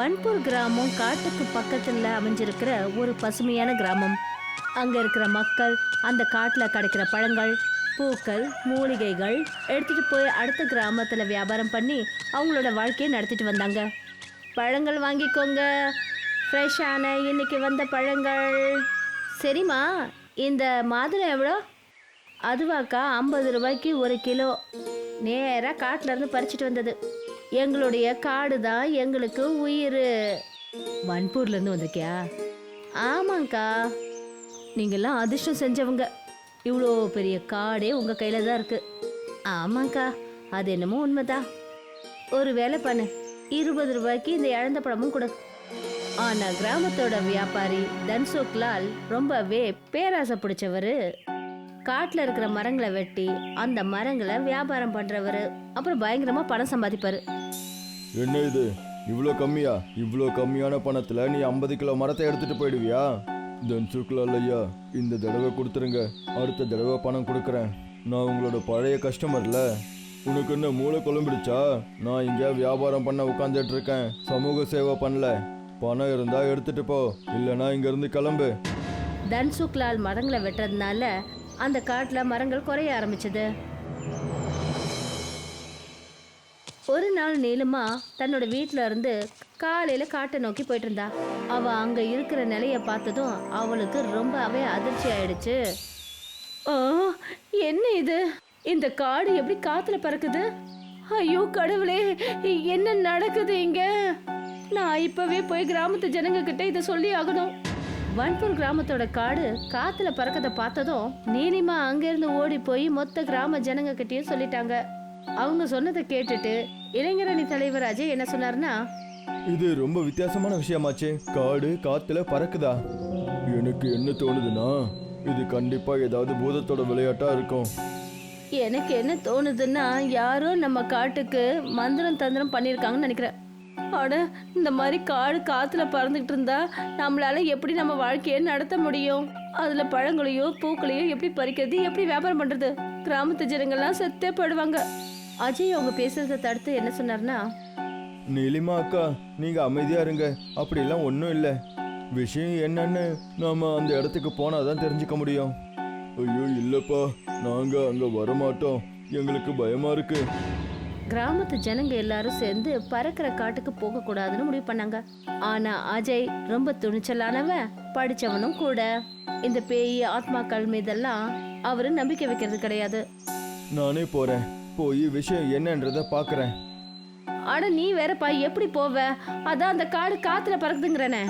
வன்பூர் கிராமம் காட்டுக்கு பக்கத்துல அமைஞ்சிருக்கிற ஒரு பசுமையான கிராமம். அங்க இருக்கிற மக்கள் அந்த காட்டுல கிடைக்கிற பழங்கள் பூக்கள் மூலிகைகள் எடுத்துட்டு போய் அடுத்த கிராமத்துல வியாபாரம் பண்ணி அவங்களோட வாழ்க்கையை நடத்திட்டு வந்தாங்க. பழங்கள் வாங்கிக்கோங்க. ஃப்ரெஷ்ஷான இன்னைக்கு வந்த பழங்கள். சரிம்மா இந்த மாதுளை எவ்வளோ? அதுவாக்கா ஐம்பது ரூபாய்க்கு ஒரு கிலோ. நேராக காட்டிலேருந்து பறிச்சிட்டு வந்தது. எங்களுடைய காடு தான் எங்களுக்கு உயிர். வன்பூர்ல இருந்து வந்திருக்கியா? ஆமாங்க்கா நீங்கெல்லாம் அதிர்ஷ்டம் செஞ்சவங்க. இவ்வளோ பெரிய காடே உங்க கையில தான் இருக்கு. ஆமாங்க்கா அது என்னமோ உண்மைதான். ஒரு வேலை பண்ணு. இருபது ரூபாய்க்கு இந்த இழந்த பழமும் கொடு. ஆனா கிராமத்தோட வியாபாரி தன்சுக்லால் ரொம்பவே பேராசை பிடிச்சவரு. காட்டுல இருக்கிற மரங்களை வெட்டி அந்த மரங்களை வியாபாரம் பண்றவரு அப்புறம் பயங்கரமா பணம் சம்பாதிப்பாரு. என்ன இது? இவ்வளோ கம்மியா? இவ்வளோ கம்மியான பணத்தில் நீ ஐம்பது கிலோ மரத்தை எடுத்துட்டு போயிடுவியா? தன்சுக்லால் ஐயா இந்த தடவை கொடுத்துருங்க. அடுத்த தடவை பணம் கொடுக்குறேன். நான் உங்களோட பழைய கஸ்டமர்ல உனக்கு என்ன மூளை குழம்பிடுச்சா? நான் இங்கே வியாபாரம் பண்ண உட்காந்துட்டு இருக்கேன். சமூக சேவை பண்ணல. பணம் இருந்தா எடுத்துட்டு போ. இல்லைன்னா இங்கேருந்து கிளம்பு. தன்சுக்லால் மரங்களை வெட்டுறதுனால அந்த காட்டில் மரங்கள் குறைய ஆரம்பிச்சது. ஒரு நாள் நீளுமா தன்னோட வீட்டில இருந்து காலையில காட்டை நோக்கி போயிட்டு இருந்தா. அவ அங்க இருக்கிற நிலைய பார்த்ததும் அவளுக்கு ரொம்பவே அதிர்ச்சி ஆயிடுச்சு. ஓ என்ன இது? இந்த காடு எப்படி காத்துல பறக்குது? ஐயோ கடவுளே என்ன நடக்குது இங்க? நான் இப்பவே போய் கிராமத்து ஜனங்க கிட்ட இதை சொல்லி ஆகணும். வன்பூர் கிராமத்தோட காடு காத்துல பறக்கத பார்த்ததும் நீலிமா அங்கிருந்து ஓடி போய் மொத்த கிராம ஜனங்க கிட்டயும் சொல்லிட்டாங்க. அவங்க சொன்னதை கேட்டுட்டு இளைஞரணி தலைவர் அஜய் என்ன சொன்னாருன்னா இது ரொம்ப வித்தியாசமான விஷயமாச்சே. காடு காத்துல பறக்குதா? எனக்கு என்ன தோணுதுன்னா இது கண்டிப்பா ஏதாவது பூதத்தோட விளையாட்டா இருக்கும். எனக்கு என்ன தோணுதுன்னா யாரோ நம்ம காட்டுக்கு மந்திரம் தந்திரம் பண்ணியிருக்காங்கன்னு நினைக்கிறேன். அட இந்த மாதிரி காடு காற்றுல பறந்துக்கிட்டு இருந்தா நம்மளால எப்படி நம்ம வாழ்க்கையை நடத்த முடியும்? அதில் பழங்களையோ பூக்களையோ எப்படி பறிக்கிறது எப்படி வியாபாரம் பண்ணுறது கிராமத்து ஜனங்கள்லாம் செத்தே படுவாங்க அஜய் அவங்க பேசுறத தடுத்து என்ன சொன்னார்னா நீலிமா அக்கா நீங்க அமைதியா இருங்க. அப்படிலாம் ஒன்றும் இல்லை. விஷயம் என்னன்னு நாம அந்த இடத்துக்கு போனாதான் தெரிஞ்சுக்க முடியும். ஐயோ இல்லப்பா. நாங்க அங்க வரமாட்டோம். எங்களுக்கு பயமா இருக்கு. கிராமத்து ஜனங்க எல்லாரும் சேர்ந்து பறக்கிற காட்டுக்கு போக கூடாதுன்னு முடிவு பண்ணாங்க. ஆனா அஜய் ரொம்ப துணிச்சலானவன் படிச்சவனும் கூட. இந்த பேய் ஆத்மாக்கள் மீதெல்லாம் அவரு நம்பிக்கை வைக்கிறது கிடையாது. நானே போறேன். போய் விஷயம் என்னன்றத பாக்குறேன். ஆனா நீ வேறப்பா எப்படி போவ? அதான் அந்த காடு காத்துல பறக்குதுங்கிறனே.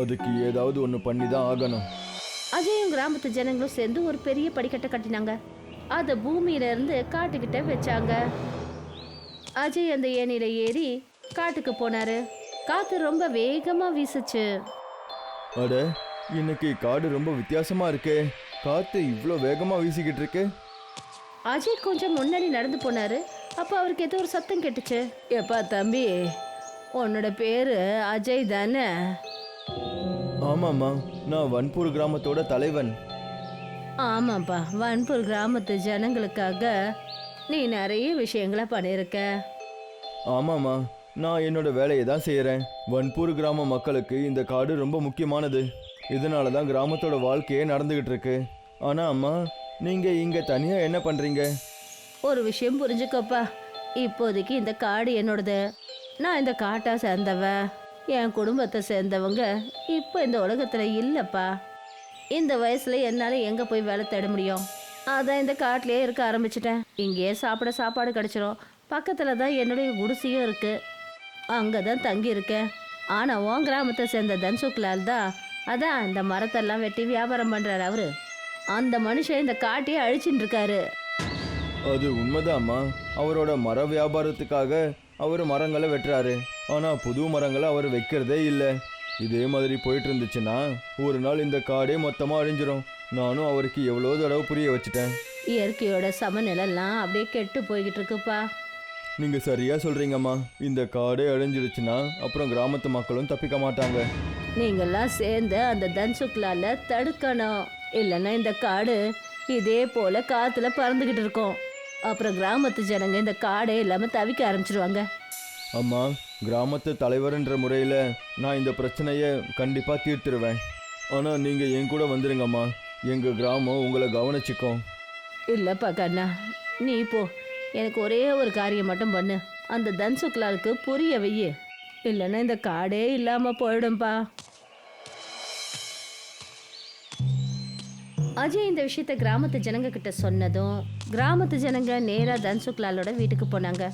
அதுக்கு ஏதாவது ஒன்று பண்ணி தான் ஆகணும். அஜயும் கிராமத்து ஜனங்களும் சேர்ந்து ஒரு பெரிய படிக்கட்டை கட்டினாங்க. அத பூமியில இருந்து காட்டுக்கிட்ட வச்சாங்க. அஜய் அந்த ஏணியில ஏறி காட்டுக்கு போனாரு. காத்து ரொம்ப வேகமா வீசுச்சு. அட இன்னைக்கு காடு ரொம்ப வித்தியாசமா இருக்கே. காத்து இவ்வளோ வேகமா வீசிக்கிட்டு இருக்கு. அஜய் கொஞ்சம் முன்னாடி நடந்து போனாரு. அப்போ அவருக்கு ஏதோ ஒரு சத்தம் கேட்டுச்சு. எப்பா தம்பி? உன்னோட பேரு அஜய் தானே? ஆமாம்மா நான் வன்பூர் கிராமத்தோட தலைவன். ஆமாப்பா வன்பூர் கிராமத்து ஜனங்களுக்காக நீ நிறைய விஷயங்களை பண்ணியிருக்க ஆமாம்மா நான் என்னோட வேலையை தான் செய்கிறேன் வன்பூர் கிராம மக்களுக்கு இந்த காடு ரொம்ப முக்கியமானது. இதனால தான் கிராமத்தோட வாழ்க்கையே நடந்துகிட்டு இருக்கு ஆனால் அம்மா நீங்கள் இங்கே தனியாக என்ன பண்ணுறீங்க ஒரு விஷயம் புரிஞ்சுக்கோப்பா. இப்போதைக்கு இந்த காடு என்னோடது. நான் இந்த காட்டா சேர்ந்தவ. என் குடும்பத்தை சேர்ந்தவங்க இப்போ இந்த உலகத்துல இல்லப்பா. இந்த வயசுல என்னால எங்க போய் வேலை தேட முடியும்? அதான் இந்த காட்டிலே இருக்க ஆரம்பிச்சிட்டேன். இங்கேயே சாப்பிட சாப்பாடு கிடைச்சிரும். பக்கத்தில் தான் என்னுடைய குடிசையும் இருக்குது அங்கே தான் தங்கி இருக்கேன் ஓன் உன் கிராமத்தை சேர்ந்த தன்சுக்லால் தான். அதான் இந்த மரத்தெல்லாம் வெட்டி வியாபாரம் பண்ணுறாரு அவரு. அந்த மனுஷன் இந்த காட்டையே அழிச்சுட்டு இருக்காரு அது உண்மைதாம்மா. அவரோட மர வியாபாரத்துக்காக அவர் மரங்களை வெட்டுறாரு. ஆனால் புது மரங்களை அவர் வைக்கிறதே இல்லை. இதே மாதிரி போயிட்டு இருந்துச்சுன்னா ஒரு நாள் இந்த காடே மொத்தமாக அழிஞ்சிரும். நானும் அவருக்கு எவ்வளோ தடவை புரிய வச்சுட்டேன். இயற்கையோட சமநிலைலாம் அப்படியே கெட்டு போய்கிட்டு இருக்குப்பா நீங்கள் சரியாக சொல்கிறீங்கம்மா இந்த காடே அழிஞ்சிருச்சுன்னா அப்புறம் கிராமத்து மக்களும் தப்பிக்க மாட்டாங்க. நீங்கெல்லாம் சேர்ந்து அந்த தன்சுக்லால தடுக்கணும். இல்லைன்னா இந்த காடு இதே போல காத்துல பறந்துகிட்டு இருக்கும் அப்புறம் கிராமத்து ஜனங்க இந்த காடே இல்லாம தவிக்க ஆரம்பிச்சிருவாங்க. அம்மா கிராமத்து தலைவர்ன்ற முறையில் நான் இந்த பிரச்சனையை கண்டிப்பாக தீர்த்துருவேன். ஆனால் நீங்கள் என் கூட வந்துருங்கம்மா. எங்கள் கிராமம் உங்களை கவனிச்சுக்கும் இல்லப்பா கண்ணா நீ போ. எனக்கு ஒரே ஒரு காரியம் மட்டும் பண்ணு. அந்த தன்சுக்லாலுக்கு புரிய வையு. இல்லைன்னா இந்த காடே இல்லாம போயிடும்பா. அஜய் இந்த விஷயத்த கிராமத்து ஜனங்க கிட்ட சொன்னதும் கிராமத்து ஜனங்க நேரா தன்சுக்லாலோட வீட்டுக்கு போனாங்க.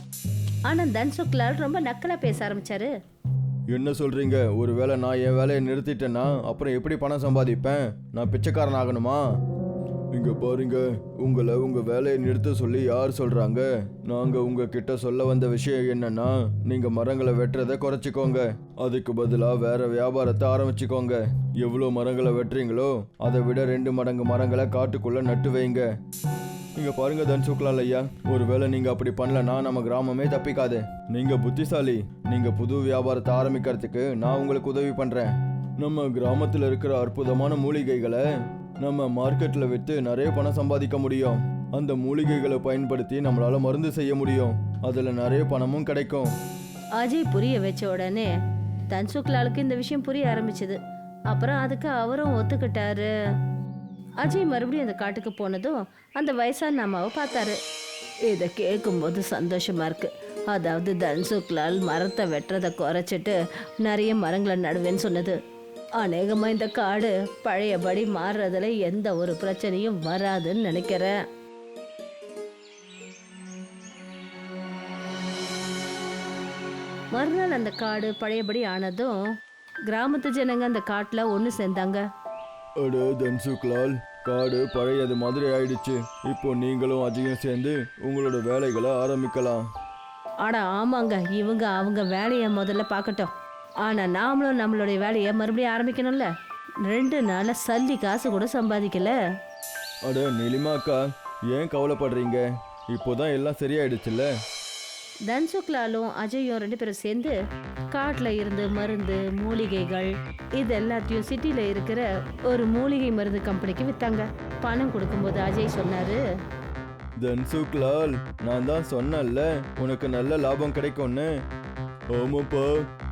ஆனா தன்சுக்லால் ரொம்ப நக்கலா பேச ஆரம்பிச்சாரு. என்ன சொல்கிறீங்க ஒருவேளை நான் என் வேலையை நிறுத்திட்டேன்னா அப்புறம் எப்படி பணம் சம்பாதிப்பேன்? நான் பிச்சைக்காரன் ஆகணுமா இங்கே பாருங்க. உங்களை உங்கள் வேலையை நிறுத்த சொல்லி யார் சொல்கிறாங்க நாங்கள் உங்ககிட்ட சொல்ல வந்த விஷயம் என்னன்னா நீங்கள் மரங்களை வெட்டுறதை குறைச்சிக்கோங்க. அதுக்கு பதிலாக வேற வியாபாரத்தை ஆரம்பிச்சுக்கோங்க. எவ்வளோ மரங்களை வெட்டுறீங்களோ அதை விட ரெண்டு மடங்கு மரங்களை காட்டுக்குள்ளே நட்டு வைங்க. இங்க பாருங்க தன்சுக்லால் ஐயா. ஒருவேளை நீங்க அப்படி பண்ணலன்னா நம்ம கிராமமே தப்பிக்காது. நீங்க புத்திசாலி. நீங்க புது வியாபாரத்தை ஆரம்பிக்கிறதுக்கு நான் உங்களுக்கு உதவி பண்றேன். நம்ம கிராமத்துல இருக்கிற அற்புதமான மூலிகைகளை நம்ம மார்க்கெட்ல விற்று நிறைய பணம் சம்பாதிக்க முடியும். அந்த மூலிகைகளை பயன்படுத்தி நம்மளால மருந்து செய்ய முடியும். அதுல நிறைய பணமும் கிடைக்கும். அஜய் புரிய வச்ச உடனே தன்சுக்லாலுக்கு இந்த விஷயம் புரிய ஆரம்பிச்சது. அப்புறம் அதுக்கு அவரும் ஒத்துக்கிட்டாரு. அஜய் மறுபடியும் அந்த காட்டுக்கு போனதும் அந்த வயசான அம்மாவை பார்த்தாரு. இதை கேட்கும்போது சந்தோஷமா இருக்கு. அதாவது தன்சுக்லால் மரத்தை வெட்டுறதை குறைச்சிட்டு நிறைய மரங்களை நடுவேன்னு சொன்னது. அநேகமா இந்த காடு பழையபடி மாறுறதுல எந்த ஒரு பிரச்சனையும் வராதுன்னு நினைக்கிறேன். மறுநாள் அந்த காடு பழையபடி ஆனதும் கிராமத்து ஜனங்க அந்த காட்டுல ஒன்று சேர்ந்தாங்க. அட தன்சுக்லால் காடு பழையது மாதிரி ஆயிடுச்சு. இப்போ நீங்களும் அஜயும் சேர்ந்து உங்களோட வேலைகளை ஆரம்பிக்கலாம். அட ஆமாங்க. இவங்க அவங்க வேலையை முதல்ல பார்க்கட்டும். ஆனா நாமளும் நம்மளுடைய வேலையை மறுபடியும் ஆரம்பிக்கணும்ல? ரெண்டு நாள்ல சல்லி காசு கூட சம்பாதிக்கல. அட நிலிமாக்கா ஏன் கவலைப்படுறீங்க? இப்போதான் எல்லாம் சரியாயிடுச்சுல்ல? தன்சுக்லாலும் அஜயும் ரெண்டு பேரும் சேர்ந்து காட்டில் இருந்து மருந்து மூலிகைகள் இது எல்லாத்தையும் சிட்டியில் இருக்கிற ஒரு மூலிகை மருந்து கம்பெனிக்கு விற்றாங்க பணம் கொடுக்கும்போது அஜய் சொன்னாரு. தன்சுக்லால் நான் தான் சொன்னேன்ல உனக்கு நல்ல லாபம் கிடைக்கும்னு. ஆமாப்பா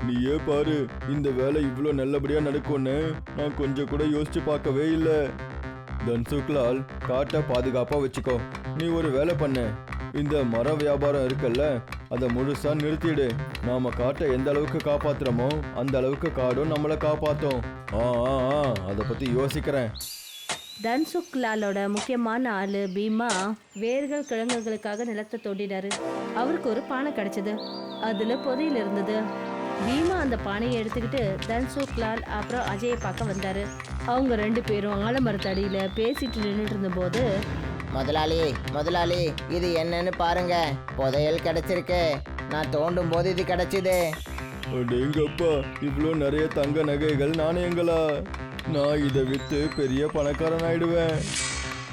நீயே பாரு இந்த வேலை இவ்வளோ நல்லபடியா நடக்கும்னு நான் கொஞ்சம் கூட யோசிச்சு பார்க்கவே இல்லை. தன்சுக்லால் காட்டை பாதுகாப்பாக வச்சுக்கோ. நீ ஒரு வேலை பண்ணு. இந்த மர வியாபாரம் இருக்குல்ல அதை முழுசா நிறுத்திடு. நாம காட்டை எந்த அளவுக்கு காப்பாத்துறோமோ அந்த அளவுக்கு காடும் நம்மளை காப்பாத்தும். ஆ ஆ ஆ அதை பத்தி யோசிக்கிறேன். தன்சுக்லாலோட முக்கியமான ஆளு பீமா வேர்கள் கிழங்குகளுக்காக நிலத்தை தோண்டினாரு. அவருக்கு ஒரு பானை கிடைச்சது. அதுல புதையல் இருந்தது. பீமா அந்த பானையை எடுத்துக்கிட்டு தன்சுக்லால் அப்புறம் அஜயை பார்க்க வந்தாரு. அவங்க ரெண்டு பேரும் ஆலமரத்தடியில பேசிட்டு நின்றுட்டு இருந்தபோது முதலாளி முதலாளி இது என்னன்னு பாருங்க. புதையல் கிடைச்சிருக்கு. நான் தோண்டும் போது இது கிடைச்சிது. அடேங்கப்பா இவ்வளோ நிறைய தங்க நகைகள் நாணயங்களா நான் இதை விற்று பெரிய பணக்காரன் ஆயிடுவேன்.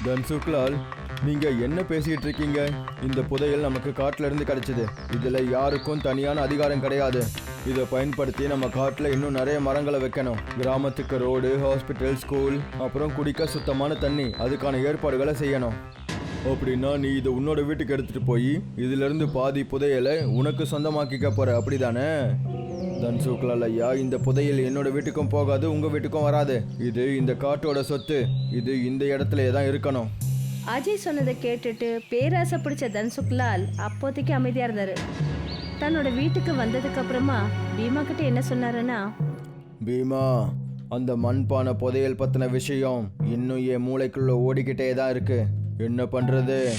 தன்சுக்லால் நீங்க என்ன பேசிக்கிட்டு இருக்கீங்க? இந்த புதையல் நமக்கு காட்டுல இருந்து கிடைச்சது. இதுல யாருக்கும் தனியான அதிகாரம் கிடையாது. இதை பயன்படுத்தி நம்ம காட்டுல இன்னும் நிறைய மரங்களை வைக்கணும். கிராமத்துக்கு ரோடு ஹாஸ்பிட்டல் ஸ்கூல் அப்புறம் குடிக்க சுத்தமான தண்ணி. அதுக்கான ஏற்பாடுகளை செய்யணும். அப்படின்னா நீ இதை உன்னோட வீட்டுக்கு எடுத்துட்டு போய் இதுல இருந்து பாதி புதையலை உனக்கு சொந்தமாக்கிக்க போற. அப்படிதானே? தன்சுக்லால் ஐயா இந்த புதையல் என்னோட வீட்டுக்கும் போகாது உங்க வீட்டுக்கும் வராது. இது இந்த காட்டோட சொத்து. இது இந்த இடத்துல தான் இருக்கணும். அஜய் சொன்னதை கேட்டுட்டு பேராசை பிடிச்ச தன்சுக்லால் அப்போதைக்கு அமைதியா இருந்தாரு. தன்னோட வீட்டுக்கு வந்ததுக்கு அப்புறமா பீமா கிட்ட என்ன சொன்னாருன்னா பீமா அந்த மண்பானை புதையல் பத்தின விஷயம் இன்னும் என் மூளைக்குள்ள ஓடிக்கிட்டே தான் இருக்கு. என்ன பண்றது?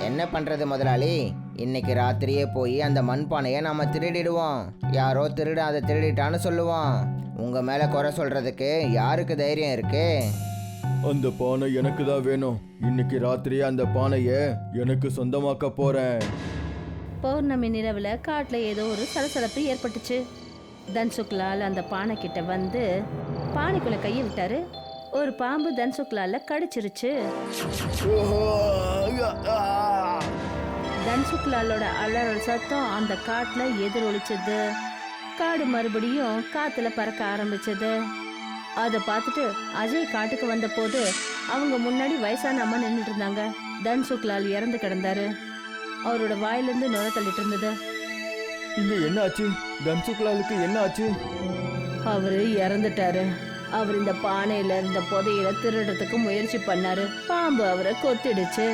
என்ன பண்றது முதலாளி? இன்னைக்கு ராத்திரியே போய் அந்த மண்பானையை நாம திருடிடுவோம். யாரோ திருட அதை திருடிட்டான்னு சொல்லுவோம். உங்க மேல குறை சொல்றதுக்கு யாருக்கு தைரியம் இருக்கு? அந்த பானை எனக்கு தான் வேணும். இன்னைக்கு ராத்திரியே அந்த பானையை எனக்கு சொந்தமாக்க போறேன். பௌர்ணமி நிலவுல காட்டுல ஏதோ ஒரு சலசலப்பு ஏற்பட்டுச்சு. தன்சுக்லால் அந்த பானை கிட்ட வந்து பானைக்குள்ள கையை விட்டாரு. ஒரு பாம்பு தன்சுக்லால கடிச்சிருச்சு. தன்சுக்லாலோட அலறல் சத்தம் அந்த காட்டுல எதிரொலிச்சது. காடு மறுபடியும் காத்துல பறக்க ஆரம்பிச்சது. அதை பார்த்துட்டு அஜய் காட்டுக்கு வந்தபோது அவங்க முன்னாடி வயசான அம்மா நின்றுட்டு இருந்தாங்க. தன்சுக்லால் இறந்து கிடந்தாரு. அவரோட வாயிலிருந்து நுர தள்ளிட்டு இருந்தது. இங்க என்ன ஆச்சு? தன்சுக்லாலுக்கு என்ன ஆச்சு? அவரு இறந்துட்டாரு. அவர் இந்த பானையில இருந்த புதையில திருடுறதுக்கு முயற்சி பண்ணாரு. பாம்பு அவரை கொத்திடுச்சு.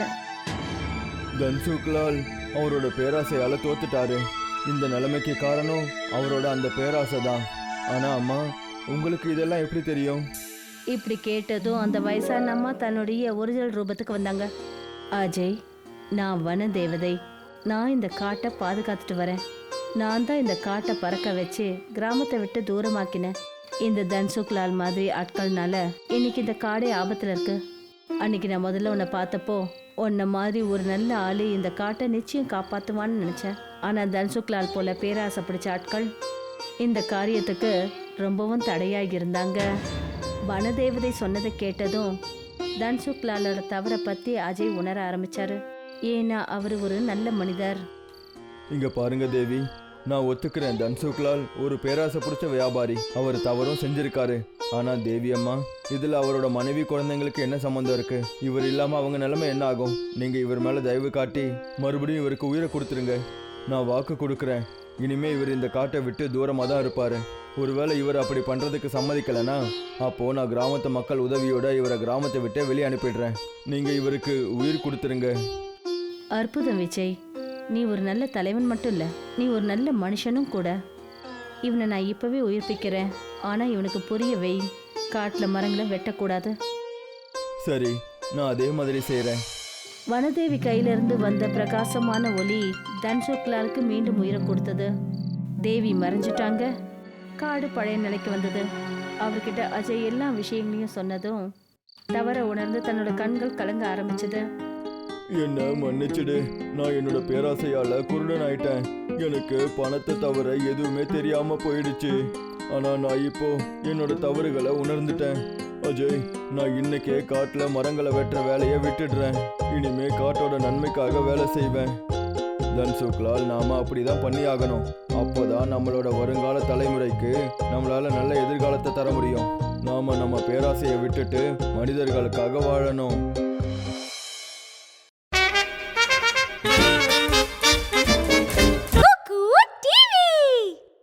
தன்சுக்லால் அவரோட பேராசையால தோத்துட்டாரு. இந்த நிலைமைக்கு காரணம் அவரோட அந்த பேராசை தான் ஆனா அம்மா உங்களுக்கு இதெல்லாம் எப்படி தெரியும்? இப்படி கேட்டதும் அந்த வயசான அம்மா தன்னுடைய ஒரிஜினல் ரூபத்துக்கு வந்தாங்க. அஜய் நான் வன தேவதை நான் இந்த காட்டை பாதுகாத்துட்டு வரேன். நான் தான் இந்த காட்டை பறக்க வச்சு கிராமத்தை விட்டு தூரமாக்கினேன். இந்த தன்சுக்லால் மாதிரி ஆட்கள்னால இன்னைக்கு இந்த காடே ஆபத்துல இருக்கு. அன்னைக்கு நான் முதல்ல உன்னை பார்த்தப்போ உன்னை மாதிரி ஒரு நல்ல ஆளு இந்த காட்டை நிச்சயம் காப்பாத்துவான்னு நினைச்சேன். ஆனா தன்சுக்லால் போல பேராசை பிடிச்ச ஆட்கள் இந்த காரியத்துக்கு ரொம்பவும் தடையாக இருந்தாங்க. வனதேவதை சொன்னதை கேட்டதும் தன்சுக்லாலோட தவறை பத்தி அஜய் உணர ஆரம்பிச்சாரு. ஏன்னா அவர் ஒரு நல்ல மனிதர். இங்க பாருங்க தேவி நான் ஒத்துக்கிறேன் தன்சுக்லால். ஒரு பேராசை பிடிச்ச வியாபாரி. அவர் தவறும் செஞ்சிருக்காரு. ஆனா தேவி அம்மா இதுல அவரோட மனைவி குழந்தைங்களுக்கு என்ன சம்மந்தம் இருக்கு? இவர் இல்லாம அவங்க நிலைமை என்ன ஆகும்? நீங்க இவர் மேல தயவு காட்டி மறுபடியும் இவருக்கு உயிரை கொடுத்துருங்க. நான் வாக்கு கொடுக்குறேன். இனிமே இவர் இந்த காட்டை விட்டு தூரமாக தான் இருப்பாரு. ஒருவேளை இவர் அப்படி பண்றதுக்கு சம்மதிக்கலைன்னா அப்போ நான் கிராமத்து மக்கள் உதவியோட இவரை கிராமத்தை விட்டே வெளியே அனுப்பிடுறேன். நீங்க இவருக்கு உயிர் கொடுத்துருங்க. அற்புதம் விஜய். நீ ஒரு நல்ல தலைவன் மட்டும் இல்ல நீ ஒரு நல்ல மனுஷனும் கூட. இவனை நான் இப்பவே உயிர்ப்பிக்கிறேன். ஆனா இவனுக்கு புரிய வை காட்டுல மரங்களை வெட்டக்கூடாது. சரி நான் அதே மாதிரி செய்கிறேன் வனதேவி கையிலிருந்து வந்த பிரகாசமான ஒளி தன்சுக்லாலுக்கு மீண்டும் உயிரை கொடுத்தது. தேவி மறைஞ்சிட்டாங்க. காடு பழைய நிலைக்கு வந்தது. அவர்கிட்ட அஜய் எல்லா விஷயங்களையும் சொன்னதும் தவற உணர்ந்து தன்னோட கண்கள் கலங்க ஆரம்பிச்சது. என்ன மன்னிச்சிடு. நான் என்னோட பேராசையால குருடன் ஆயிட்டேன் எனக்கு பணத்தை தவிர எதுவுமே தெரியாம போயிடுச்சு. ஆனா நான் இப்போ என்னோட தவறுகளை உணர்ந்துட்டேன். அஜய் நான் இன்னைக்கே காட்டுல மரங்களை வெட்டுற வேலையை விட்டுடுறேன். இனிமே காட்டோட நன்மைக்காக வேலை செய்வேன். தன்சுக்லால் நாம அப்படிதான் பண்ணி ஆகணும் அப்போதான் நம்மளோட வருங்கால தலைமுறைக்கு நம்மளால நல்ல எதிர்காலத்தை தர முடியும். நாம நம்ம பேராசையை விட்டுட்டு மனிதர்களுக்காக வாழணும்.